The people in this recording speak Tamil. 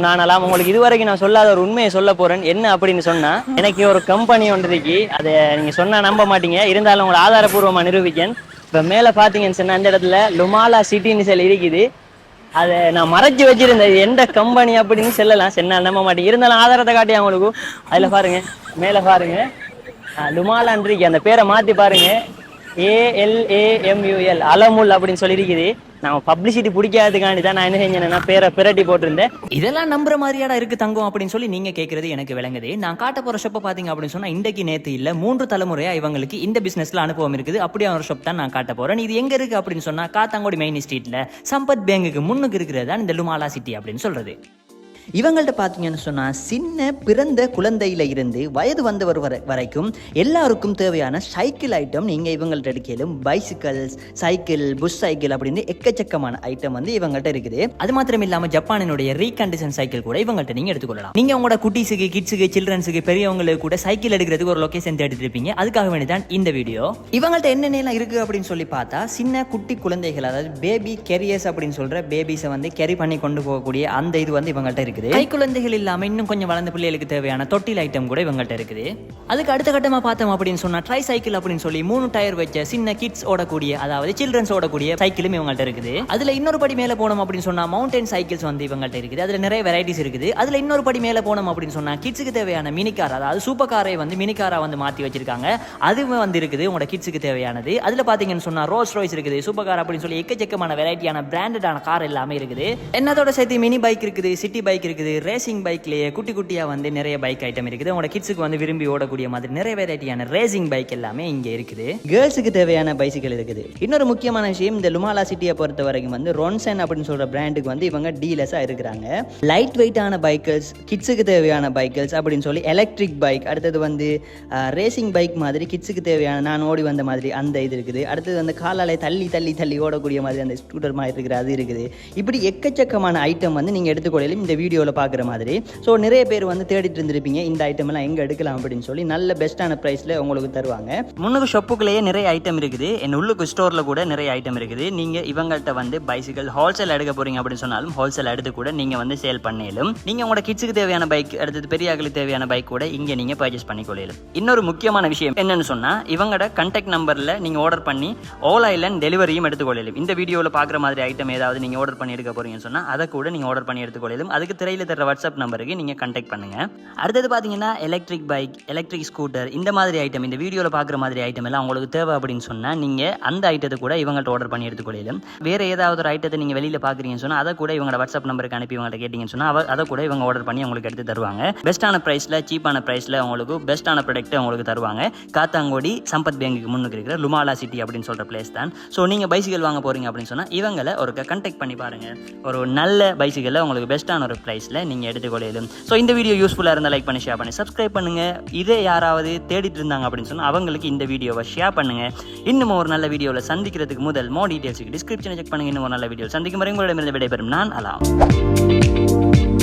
நானெல்லாம் உங்களுக்கு இதுவரைக்கும் நான் சொல்லாத ஒரு உண்மையை சொல்ல போறேன். என்ன அப்படின்னு சொன்னா எனக்கு ஒரு கம்பெனி ஒன்று அதை நீங்க சொன்னா நம்ப மாட்டீங்க. இருந்தாலும் உங்களை ஆதாரபூர்வமா நிரூபிக்கேன் இப்ப மேல பாத்தீங்கன்னு சொன்னா அந்த இடத்துல லுமாலா சிட்டின்னு சொல்லி இருக்குது. அதை நான் மறைச்சு வச்சிருந்தேன். எந்த கம்பெனி அப்படின்னு சொல்லலாம். சென்னா நம்ப மாட்டேன் இருந்தாலும் ஆதாரத்தை காட்டி அவங்களுக்கு அதுல பாருங்க. மேல பாருங்க. லுமாலான் இருக்கு. அந்த பேரை மாத்தி பாருங்க. ஏஎல்ஏஎம்யூஎல் அலமுல் அப்படின்னு சொல்லியிருக்குது நம்ம பப்ளிசிட்டி பிடிக்காதுக்காண்டி தான் நான் என்ன செஞ்சேன்னா பேரை பிரட்டி போட்டிருந்தேன். இதெல்லாம் நம்புற மாதிரியாடா இருக்கு தங்கம் அப்படின்னு சொல்லி நீங்க கேட்கறது எனக்கு விளங்குது. நான் காட்ட போற ஷாப்பை பாத்தீங்க அப்படின்னு சொன்னா இன்றைக்கு நேத்து இல்ல மூன்று தலைமுறையா இவங்களுக்கு இந்த பிசினஸ்ல அனுபவம் இருக்குது. அப்படியே ஒரு ஷாப் தான் நான் காட்ட போறேன். இது எங்க இருக்கு அப்படின்னு சொன்னா காத்தாங்கோடி மெயின் ஸ்ட்ரீட்ல சம்பத் பேங்குக்கு முன்னுக்கு இருக்கிறது தான் இந்த லுமாலா சிட்டி அப்படின்னு சொல்றது. இவங்கள்ட்ட பார்த்தீங்கன்னு சொன்னால் சின்ன பிறந்த குழந்தையில இருந்து வயது வந்தவர் வரை வரைக்கும் எல்லாருக்கும் தேவையான சைக்கிள் ஐட்டம் நீங்கள் இவங்கள்ட்ட எடுக்கலும் பைசிக்கல்ஸ் சைக்கிள் புஷ் சைக்கிள் அப்படின்னு எக்கச்சக்கமான ஐட்டம் வந்து இவங்கள்ட்ட இருக்குது. அது மாத்திரம் இல்லாமல் ஜப்பானினுடைய ரீகண்டிஷன் சைக்கிள் கூட இவங்கள்ட்ட நீங்கள் எடுத்துக்கொள்ளலாம். நீங்கள் உங்களோட குட்டீஸுக்கு கிட்ஸுக்கு சில்ட்ரன்ஸுக்கு பெரியவங்களுக்கு கூட சைக்கிள் எடுக்கிறதுக்கு ஒரு லொகேஷன் தேடிட்டு இருப்பீங்க. அதுக்காக வேண்டி தான் இந்த வீடியோ இவங்கள்ட்ட என்னென்னலாம் இருக்குது அப்படின்னு சொல்லி பார்த்தா சின்ன குட்டி குழந்தைகள் அதாவது பேபி கெரியர்ஸ் அப்படின்னு சொல்கிற பேபிஸை வந்து கேரி பண்ணி கொண்டு போகக்கூடிய அந்த இது வந்து இவங்கள்ட்ட இருக்குது கை குழந்தைகள் இல்லாமல் இன்னும் கொஞ்சம் வளர்ந்த பிள்ளைகளுக்கு தேவையான தொட்டில் ஐட்டம் கூட இவங்கள்ட்ட இருக்குது. அதுக்கு அடுத்த கட்டமாக பார்த்தோம் அப்படின்னு சொன்னால் ட்ரை சைக்கிள் அப்படின்னு சொல்லி மூணு டயர் வச்ச சின்ன கிட்ஸ் ஓடக்கூடிய அதாவது சில்ட்ரன்ஸ் ஓடக்கூடிய சைக்கிளும் இவங்கள்ட்ட இருக்குது. அதில் இன்னொரு படி மேலே போனோம் அப்படின்னு சொன்னால் மவுண்டன் சைக்கிள்ஸ் வந்து இவங்கள்ட்ட இருக்குது. அதில் நிறைய வெரைட்டிஸ் இருக்குது. அதில் இன்னொரு படி மேலே போனோம் அப்படின்னு சொன்னால் கிட்ஸுக்கு தேவையான மினி கார் அதாவது சூப்பர் காரை வந்து மினி காரா வந்து மாற்றி வச்சிருக்காங்க. அதுவும் வந்து இருக்குது உங்களோட கிட்ஸுக்கு தேவையானது. அதில் பார்த்தீங்கன்னு சொன்னால் ரோஸ் ரோய்ஸ் இருக்குது சூப்பர் கார் அப்படின்னு சொல்லி எக்கச்சக்கமான வெரைட்டியான பிராண்டடான கார் எல்லாமே இருக்குது. என்னதோட சேர்த்து மினி பைக் இருக்குது சிட்டி பைக் இருக்குது. ரேசிங் பைக்லேயே குட்டி குட்டியாக வந்து நிறைய பைக் ஐட்டம் இருக்குது. உங்களோட கிட்ஸுக்கு வந்து விரும்பி ஓடக்கூடிய மாதிரி நிறைய வெரைட்டியான ரேசிங் பைக் எல்லாமே இங்கே இருக்குது. கேர்ள்ஸுக்கு தேவையான பைசிக்கல் இருக்குது. இன்னொரு முக்கியமான விஷயம் இந்த லுமாலா சிட்டியை பொறுத்த வரைக்கும் வந்து ரொன்சன் அப்படின்னு சொல்கிற பிராண்டுக்கு வந்து இவங்க டீலர்ஸாக இருக்கிறாங்க. லைட் வெயிட்டான பைக்கர்ஸ் கிட்ஸுக்கு தேவையான பைக்கிள்ஸ் அப்படின்னு சொல்லி எலக்ட்ரிக் பைக் அடுத்தது வந்து ரேசிங் பைக் மாதிரி கிட்ஸுக்கு தேவையான நான் ஓடி வந்த மாதிரி அந்த இது இருக்குது. அடுத்தது வந்து காலாலே தள்ளி தள்ளி தள்ளி ஓடக்கூடிய மாதிரி அந்த ஸ்கூட்டர் மாதிரி இருக்கிற அது இருக்குது. இப்படி எக்கச்சக்கமான ஐட்டம் வந்து நீங்கள் எடுத்துக்கொள்ளையிலும் இந்த வீடியோவில் பார்க்குற மாதிரி. ஸோ நிறைய பேர் வந்து தேடிட்டு இருந்திருப்பீங்க இந்த ஐட்டம் எல்லாம் எங்கே எடுக்கலாம் அப்படின்னு சொல்லி நல்ல பெஸ்ட்டான ப்ரைஸில் உங்களுக்கு தருவாங்க. முன்னுக்கு ஷாப்புக்குள்ளேயே நிறைய ஐட்டம் இருக்குது. என் உள்ளுக்கு ஸ்டோரில் கூட நிறைய ஐட்டம் இருக்குது. நீங்கள் இவங்கள்ட்ட வந்து பைசிக்கல் ஹோல்சேல் எடுக்க போகிறீங்க அப்படின்னு சொன்னாலும் ஹோல்சேல் எடுத்து கூட நீங்கள் வந்து சேல் பண்ணிடலும் நீங்கள் உங்களோட கிட்ஸுக்கு தேவையான பைக் அடுத்தது பெரியாக்களுக்கு தேவையான பைக் கூட இங்கே நீங்கள் பர்ச்சேஸ் பண்ணிக்கொள்ளலும். இன்னொரு முக்கியமான விஷயம் என்னன்னு சொன்னால் இவங்களோட கண்டாக்ட் நம்பரில் நீங்கள் ஆர்டர் பண்ணி ஓலா ஐலண்ட் டெலிவரியும் எடுத்துக்கொள்ளும் இந்த வீடியோவில் பார்க்குற மாதிரி ஐட்டம் ஏதாவது நீங்கள் ஆர்டர் பண்ணி எடுக்க போகிறீங்கன்னு சொன்னால் அதை கூட நீங்கள் ஆர்டர் பண்ணி எடுத்துக்கொள்ளலும். அதுக்கு திரையில் தர வாட்ஸ்அப் நம்பருக்கு நீங்கள் கண்டெக்ட் பண்ணுங்க. அடுத்தது பார்த்தீங்கன்னா எலக்ட்ரிக் பைக் எலக்ட்ரிக் ஸ்கூட்டர் இந்த மாதிரி ஐட்டம் இந்த வீடியோவில் பார்க்குற மாதிரி ஐட்டம் எல்லாம் உங்களுக்கு தேவை அப்படின்னு சொன்னால் நீங்கள் அந்த ஐட்டத்தை கூட இவங்கள்ட்ட ஆர்டர் பண்ணி எடுத்துக்கொள்ளலும். வேறு ஏதாவது ஒரு ஐட்டத்தை நீங்கள் வெளியில் பார்க்குறீங்கன்னு சொன்னால் அதை கூட இவங்களோட வாட்ஸ்அப் நம்பருக்கு அனுப்பி இவங்கள்ட்ட கேட்டிங்கன்னு சொன்னால் அதை கூட இவங்க ஆர்டர் பண்ணி உங்களுக்கு எடுத்து தருவாங்க. பெஸ்ட்டான ப்ரைஸில் சீப்பான ப்ரைஸில் உங்களுக்கு பெஸ்ட்டான ப்ராடக்ட்டை உங்களுக்கு தருவாங்க. காத்தாங்கோடி சம்பத் பேங்குக்கு முன்னுக்கு இருக்கிற லுமாலா சிட்டி அப்படின்னு சொல்கிற பிளேஸ் தான். ஸோ நீங்கள் பைசிக்கல் வாங்க போகிறீங்க அப்படின்னு சொன்னால் இவங்களை ஒரு கண்டெக்ட் பண்ணி பாருங்கள் ஒரு நல்ல பைசிக்கலில் உங்களுக்கு பெஸ்ட்டான ஒரு ப்ரைஸில் நீங்கள் எடுத்துக்கொள்ளும் ஸோ இந்த வீடியோ யூஸ்ஃபுல்லாக இருந்தால் லைக் பண்ணி ஷேர் பண்ணி. சப்ஸ்கிரைப் பண்ணுங்கள் இதே யாராவது தேடிட்டு இருந்தாங்க அப்படின்னு சொன்னால் அவங்களுக்கு இந்த வீடியோவை ஷேர் பண்ணுங்கள் இன்னும் ஒரு நல்ல வீடியோவில் சந்திக்கிறதுக்கு முதல் மோ டீட்டெயில்ஸுக்கு டிஸ்கிரிப்ஷனை செக் பண்ணுங்கள் இன்னும் ஒரு நல்ல வீடியோ சந்திக்கும் வரை உங்களிடமிருந்து விடைபெறும். நான் அலாம்.